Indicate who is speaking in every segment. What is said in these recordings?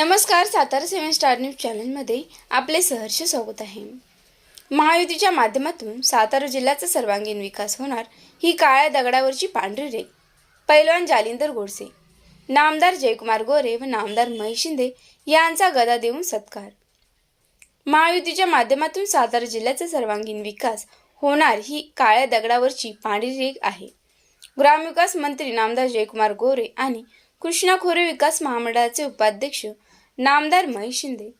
Speaker 1: नमस्कार सातारा सेवन star news चॅनलमध्ये आपले सहर्ष स्वागत आहे. महायुतीच्या माध्यमातून सातारा जिल्ह्याचा सर्वांगीण विकास होणार ही काळ्या दगडावरची पांढरी रेख पैलवान जालिंदर गोडसे नामदार जयकुमार गोरे व नामदार महेश शिंदे यांचा गदा देऊन सत्कार. महायुतीच्या माध्यमातून सातारा जिल्ह्याचा सर्वांगीण विकास होणार ही काळ्या दगडावरची पांढरी रेख आहे. ग्रामविकास मंत्री नामदार जयकुमार गोरे आणि कृष्णा खोरे विकास महामंडळाचे उपाध्यक्ष नामदार महेश शिंदे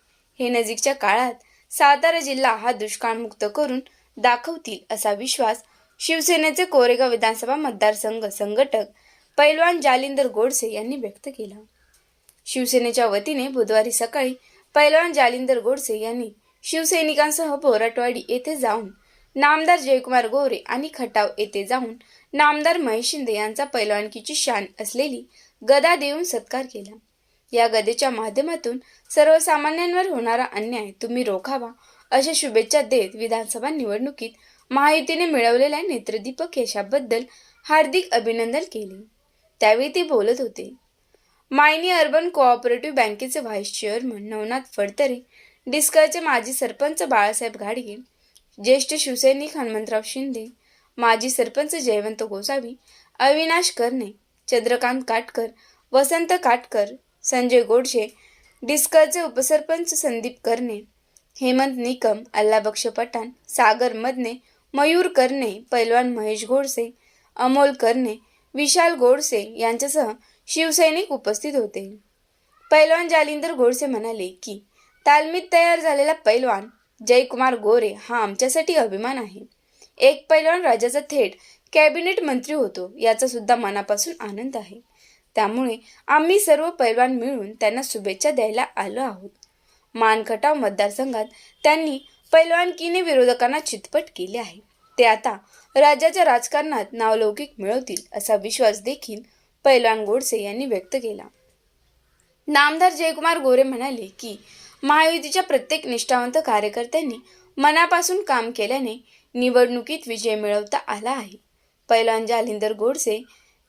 Speaker 1: हे नजीकच्या काळात सातारा जिल्हा हा दुष्काळमुक्त करून दाखवतील असा विश्वास शिवसेनेचे कोरेगाव विधानसभा मतदारसंघ संघटक पैलवान जालिंदर गोडसे यांनी व्यक्त केला. शिवसेनेच्या वतीने बुधवारी सकाळी पैलवान जालिंदर गोडसे यांनी शिवसैनिकांसह बोराटवाडी येथे जाऊन नामदार जयकुमार गोरे आणि खटाव येथे जाऊन नामदार महेश शिंदे यांचा पैलवानकीची शान असलेली गदा देऊन सत्कार केला. या गदेच्या माध्यमातून सर्वसामान्यांवर होणारा अन्याय तुम्ही रोखावा अशा शुभेच्छा देत विधानसभा निवडणुकीत महायुतीने मिळवलेल्या नेत्रदीपक यशाबद्दल हार्दिक अभिनंदन केले. त्यावेळी ते बोलत होते मायनी अर्बन कोऑपरेटिव्ह बँकेचे व्हाईस चेअरमन नवनाथ फडतरे डिस्कळचे माजी सरपंच बाळासाहेब घाडगे ज्येष्ठ शिवसैनिक हनुमंतराव शिंदे माजी सरपंच जयवंत गोसावी अविनाश करणे चंद्रकांत काटकर वसंत काटकर संजय गोडशे डिस्कळचे उपसरपंच संदीप करणे हेमंत निकम अल्लाबक्ष पठाण सागर मदने मयूर करणे पैलवान महेश गोडसे अमोल करणे विशाल गोडसे यांच्यासह शिवसैनिक उपस्थित होते. पैलवान जालिंदर गोडसे म्हणाले की तालमीत तयार झालेला पैलवान जयकुमार गोरे हा आमच्यासाठी अभिमान आहे. एक पैलवान राज्याचा थेट कॅबिनेट मंत्री होतो याचा सुद्धा मनापासून आनंद आहे. त्यामुळे आम्ही सर्व पैलवान मिळून त्यांना शुभेच्छा द्यायला आलो आहोत. मानखटाव मतदारसंघात त्यांनी पैलवानकीने विरोधकांना चितपट केले आहे. ते आता राज्याच्या राजकारणात नावलौकिक मिळवतील असा विश्वास देखील पैलवान गोडसे यांनी व्यक्त केला. नामदार जयकुमार गोरे म्हणाले की महायुतीच्या प्रत्येक निष्ठावंत कार्यकर्त्यांनी मनापासून काम केल्याने निवडणुकीत विजय मिळवता आला आहे. पैलवान जालिंदर गोडसे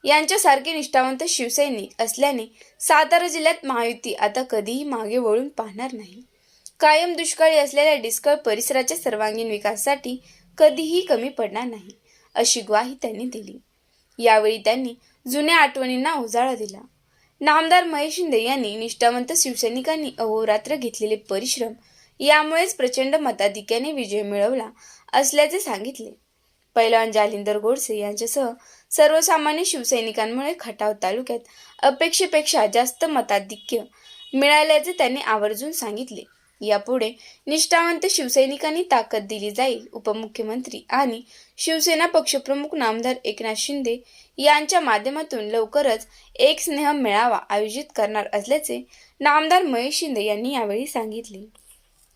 Speaker 1: यांच्यासारखे निष्ठावंत शिवसैनिक असल्याने सातारा जिल्ह्यात महायुती आता कधीही मागे वळून पाहणार नाही. कायम दुष्काळी असलेल्या डिस्कळ परिसराच्या सर्वांगीण विकासासाठी कधीही कमी पडणार नाही अशी ग्वाही त्यांनी दिली. यावेळी त्यांनी जुन्या आठवणींना उजाळा दिला. नामदार महेश शिंदे यांनी निष्ठावंत शिवसैनिकांनी अहोरात्र घेतलेले परिश्रम यामुळेच प्रचंड मताधिक्याने विजय मिळवला असल्याचे सांगितले. पैलवान जालिंदर गोडसे यांच्यासह सर्वसामान्य शिवसैनिकांमुळे खटाव तालुक्यात अपेक्षेपेक्षा जास्त मताधिक्य मिळाल्याचे त्यांनी आवर्जून सांगितले. यापुढे निष्ठावंत शिवसैनिकांनी ताकद दिली जाईल उपमुख्यमंत्री आणि शिवसेना पक्षप्रमुख नामदार एकनाथ शिंदे यांच्या माध्यमातून लवकरच एक स्नेह मेळावा आयोजित करणार असल्याचे नामदार महेश शिंदे यांनी यावेळी सांगितले.